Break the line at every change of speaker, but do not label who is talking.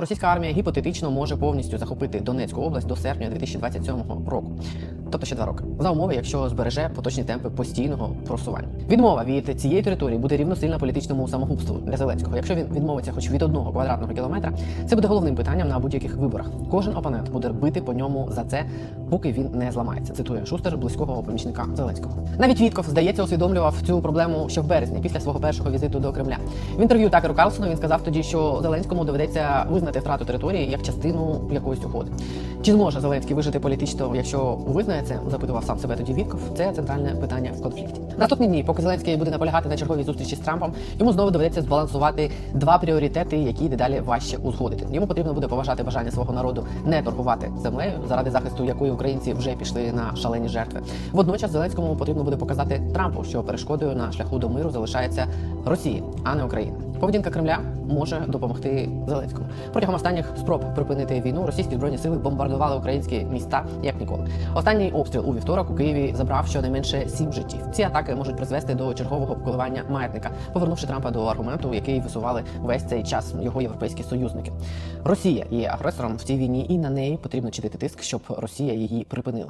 Російська армія гіпотетично може повністю захопити Донецьку область до серпня 2027 року, тобто ще два роки, за умови, якщо збереже поточні темпи постійного просування. Відмова від цієї території буде рівносильна політичному самогубству для Зеленського. Якщо він відмовиться хоч від одного квадратного кілометра, це буде головним питанням на будь-яких виборах. Кожен опонент буде бити по ньому за це, поки він не зламається. Цитує Шустер близького помічника Зеленського. Навіть Вітков, здається, усвідомлював цю проблему ще в березні, після свого першого візиту до Кремля. В інтерв'ю Такеру Карлсону він сказав тоді, що Зеленському доведеться визнати втрату території як частину якоїсь угоди. Чи зможе Зеленський вижити політично, якщо визнає це? Запитував сам себе тоді Вітков. Це центральне питання в конфлікті. Наступні дні, поки Зеленський буде наполягати на черговій зустрічі з Трампом, йому знову доведеться збалансувати два пріоритети, які дедалі важче узгодити. Йому потрібно буде поважати бажання свого народу не торгувати землею, заради захисту якої українці вже пішли на шалені жертви. Водночас Зеленському потрібно буде показати Трампу, що перешкодою на шляху до миру залишається Росія, а не Україна. Поведінка Кремля може допомогти Зеленському протягом останніх спроб припинити війну. Російські збройні сили бомбардували українські міста як ніколи. Останній обстріл у вівторок у Києві забрав щонайменше сім життів. Ці атаки можуть призвести до чергового коливання маятника, повернувши Трампа до аргументу, який висували весь цей час його європейські союзники. Росія є агресором в цій війні, і на неї потрібно чинити тиск, щоб Росія її припинила.